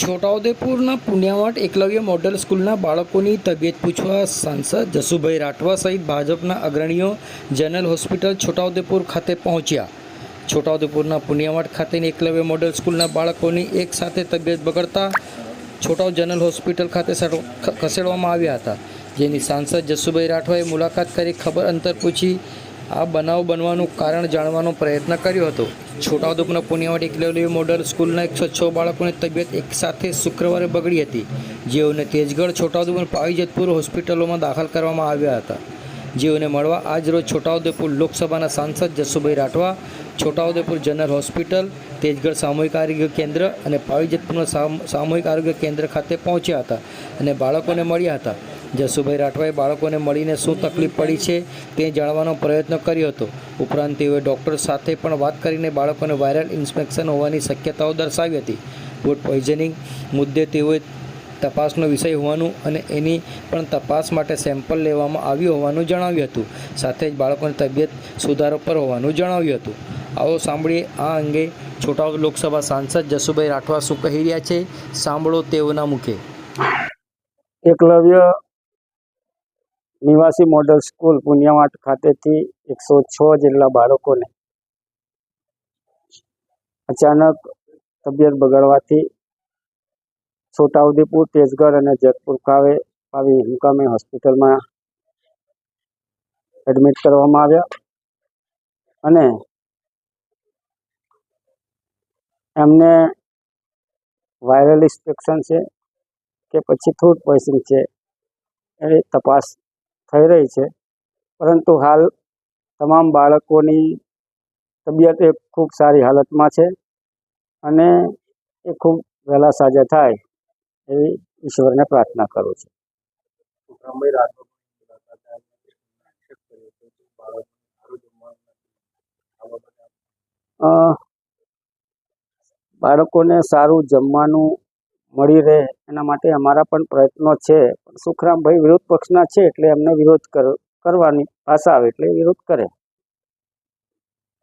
છોટાઉદેપુરના પુણ્યાવાટ Eklavya model સ્કૂલના બાળકોની તબિયત પૂછવા સાંસદ જસુભાઈ રાઠવા સહિત ભાજપના અગ્રણીઓ જનરલ હોસ્પિટલ છોટાઉદેપુર ખાતે પહોંચ્યા. છોટાઉદેપુરના પુણ્યાવાટ ખાતેની એકલવ્ય મોડલ સ્કૂલના બાળકોની એક સાથે તબિયત બગડતા છોટાઉ જનરલ હોસ્પિટલ ખાતે ખસેડવામાં આવ્યા હતા. જેની સાંસદ જસુભાઈ રાઠવાએ મુલાકાત કરી ખબર અંતર પૂછી આ બનાવ બનવાનું કારણ જાણવાનો પ્રયત્ન કર્યો હતો. છોટાઉદેપુરના પુણ્યવાટ એકલવ્ય મોડલ સ્કૂલના એકસો છ બાળકોની તબિયત એક સાથે શુક્રવારે બગડી હતી. જેઓને તેજગઢ, છોટાઉદેપુર પાવીજતપુર હોસ્પિટલોમાં દાખલ કરવામાં આવ્યા હતા. જેઓને મળવા આજરોજ છોટાઉદેપુર લોકસભાના સાંસદ જસુભાઈ રાઠવા, છોટાઉદેપુર જનરલ હોસ્પિટલ, તેજગઢ સામૂહિક આરોગ્ય કેન્દ્ર અને પાવીજતપુરના સામૂહિક આરોગ્ય કેન્દ્ર ખાતે પહોંચ્યા હતા અને બાળકોને મળ્યા હતા. જસુભાઈ રાઠવાએ બાળકોને મળીને શું તકલીફ પડી છે તે જાણવાનો પ્રયત્ન કર્યો હતો. ઉપરાંત તેઓએ ડૉક્ટર સાથે પણ વાત કરીને બાળકોને વાયરલ ઇન્સ્પેક્શન હોવાની શક્યતાઓ દર્શાવી હતી. ફૂડ પોઈઝનિંગ મુદ્દે તેઓએ તપાસનો વિષય હોવાનું અને એની પણ તપાસ માટે સેમ્પલ લેવામાં આવ્યું હોવાનું જણાવ્યું હતું. સાથે જ બાળકોની તબિયત સુધારો પર હોવાનું જણાવ્યું હતું. આવો સાંભળીએ આ અંગે છોટાઉદ લોકસભા સાંસદ જસુભાઈ રાઠવા શું કહી રહ્યા છે. સાંભળો તેઓના મુખે. એકલવ્ય નિવાસી મોડલ સ્કૂલ પુણ્યવાટ ખાતેથી એકસો છ જેટલા બાળકોને અચાનક તબિયત બગડવાથી છોટાઉદેપુર, તેજગઢ અને જેતપુર કાવે આવી મુકામે હોસ્પિટલમાં એડમિટ કરવામાં આવ્યા અને એમને વાયરલ ઇન્સ્પેક્શન છે કે પછી ફૂડ પોઈઝન છે એ તપાસ થઈ રહી છે. પરંતુ હાલ તમામ બાળકોની તબિયત એ ખૂબ સારી હાલતમાં છે અને એ ખૂબ વહેલા સાજા થાય એવી ઈશ્વરને પ્રાર્થના કરું છું. બાળકોને સારું જમવાનું મળી રહે એના માટે અમારા પણ પ્રયત્નો છે. સુખરામભાઈ વિરોધ પક્ષના છે એટલે એમને વિરોધ કર, કરવાની ભાષા આવે એટલે વિરોધ કરે.